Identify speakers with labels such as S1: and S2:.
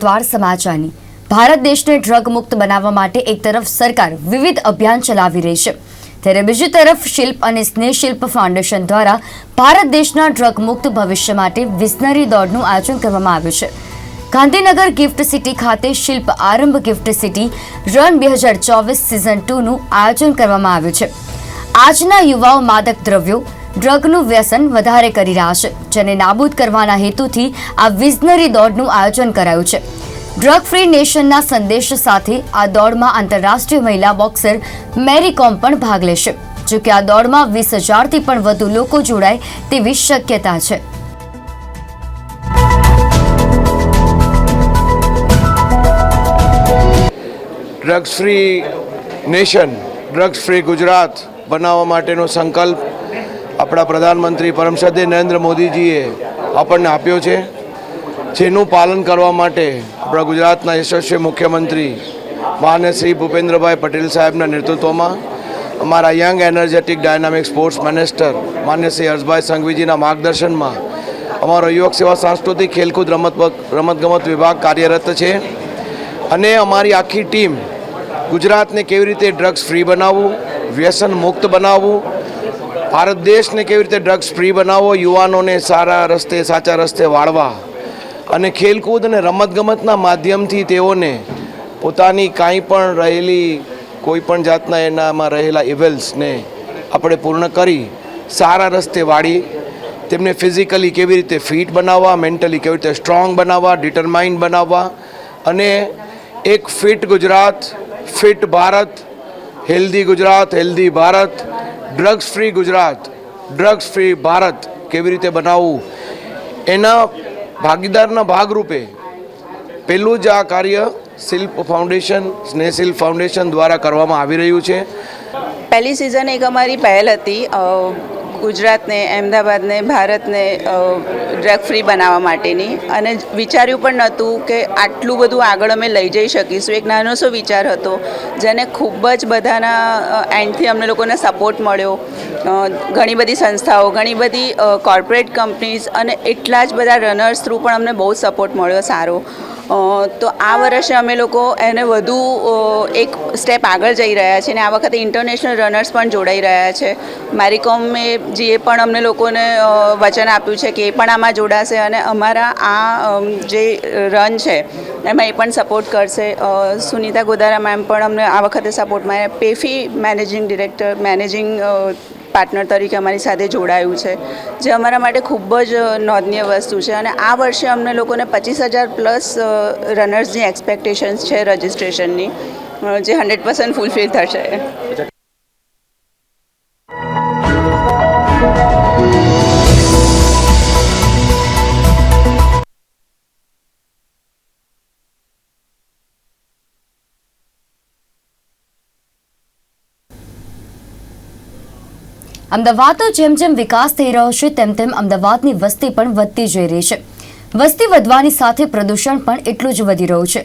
S1: દ્વાર સમાચારની. ભારત દેશને ડ્રગ મુક્ત બનાવવા માટે એક તરફ સરકાર વિવિધ અભિયાન ચલાવી રહી છે. ત્યારે બીજી તરફ શિલ્પ અને સ્નેહશિલ્પ ફાઉન્ડેશન દ્વારા ભારત દેશના ડ્રગ મુક્ત ભવિષ્ય માટે વિઝનરી દોડનું આયોજન કરવામાં આવ્યું છે. ગાંધીનગર ગિફ્ટ સિટી ખાતે શિલ્પ આરંભ ગિફ્ટ સિટી રન બે હજાર ચોવીસ સિઝન ટુનું આયોજન કરવામાં આવ્યું છે. આજના યુવાઓ માદક દ્રવ્યો ડ્રગનું વ્યસન વધારે કરી રહ્યા છે, જેને નાબૂદ કરવાના હેતુથી આ વિઝનરી દોડનું આયોજન કરાયું છે. ડ્રગ ફ્રી નેશનના સંદેશ સાથે આ દોડમાં આંતરરાષ્ટ્રીય મહિલા બોક્સર મેરી કોમ પણ ભાગ લેશે, જો કે આ દોડમાં વીસ હજારથી પણ વધુ લોકો જોડાય તેવી શક્યતા છે.
S2: Drugs free nation, drugs free Gujarat બનાવવા માટેનો સંકલ્પ આપણા પ્રધાનમંત્રી પરમસદે નરેન્દ્ર મોદીજીએ આપણને આપ્યો છે, જેનું પાલન કરવા માટે આપણા ગુજરાતના યશસ્વી મુખ્યમંત્રી માન્ય શ્રી ભૂપેન્દ્રભાઈ પટેલ સાહેબના નેતૃત્વમાં અમારા young energetic dynamic sports minister માન્ય શ્રી હર્ષભાઈ સંઘવીજીના માર્ગદર્શનમાં અમારો યુવક સેવા સાંસ્કૃતિક ખેલકૂદ રમત રમતગમત વિભાગ કાર્યરત છે અને અમારી આખી ટીમ ગુજરાતને કેવી રીતે ડ્રગ્સ ફ્રી બનાવવું, વ્યસન મુક્ત બનાવવું ભારત દેશને કેવી રીતે ડ્રગ્સ ફ્રી બનાવવો, યુવાનોને સારા રસ્તે, સાચા રસ્તે વાળવા અને ખેલકૂદ અને રમતગમતના માધ્યમથી તેઓને પોતાની કાંઈ પણ રહેલી, કોઈ પણ જાતના એનામાં રહેલા ઇવેલ્સને આપણે પૂર્ણ કરી, સારા રસ્તે વાળી, તેમને ફિઝિકલી કેવી રીતે ફિટ બનાવવા મેન્ટલી કેવી રીતે સ્ટ્રોંગ બનાવવા ડિટરમાઇન્ડ બનાવવા અને એક fit Gujarat fit Bharat healthy Gujarat healthy Bharat drugs free Gujarat drugs free Bharat કેવી રીતે બનાવવું? એના ભાગીદારના ભાગરૂપે પહેલું જ આ કાર્ય શિલ્પ ફાઉન્ડેશન સ્નેહ શિલ્પ ફાઉન્ડેશન દ્વારા કરવામાં આવી રહ્યું છે.
S3: પહેલી સિઝન એક અમારી પહેલ હતી. ગુજરાતને, અમદાવાદને, ભારતને ડ્રગ ફ્રી બનાવવા માટેની. અને વિચાર્યું પણ નહોતું કે આટલું બધું આગળ અમે લઈ જઈ શકીશું. એક નાનો સો વિચાર હતો, જેને ખૂબ જ બધાના એન્ડથી અમને લોકોને સપોર્ટ મળ્યો. ઘણી બધી સંસ્થાઓ, ઘણી બધી કોર્પોરેટ કંપનીઝ અને એટલા જ બધા રનર્સ થ્રુ પણ અમને બહુ સપોર્ટ મળ્યો સારો. તો આ વર્ષે અમે લોકો એને વધુ એક સ્ટેપ આગળ જઈ રહ્યા છીએ અને આ વખતે ઇન્ટરનેશનલ રનર્સ પણ જોડાઈ રહ્યા છે. મેરીકોમે જે પણ અમને લોકોને વચન આપ્યું છે કે એ પણ આમાં જોડાશે અને અમારા આ જે રન છે, એમાં એ પણ સપોર્ટ કરશે. સુનીતા ગોદારા મેમ પણ અમને આ વખતે સપોર્ટમાં પેફી મેનેજિંગ ડિરેક્ટર મેનેજિંગ પાર્ટનર તરીકે અમારી સાથે જોડાયું છે, જે અમારા માટે ખૂબ જ નોંધનીય વસ્તુ છે. અને આ વર્ષે અમને લોકોને પચીસ હજાર પ્લસ રનર્સની એક્સપેક્ટેશન્સ છે રજિસ્ટ્રેશનની જે હંડ્રેડ પર્સન્ટ ફૂલફિલ થશે.
S1: અમદાવાદનો જેમ જેમ વિકાસ થઈ રહ્યો છે, તેમ તેમ અમદાવાદની વસ્તી પણ વધતી જઈ રહી છે. વસ્તી વધવાની સાથે પ્રદૂષણ પણ એટલું જ વધી રહ્યું છે.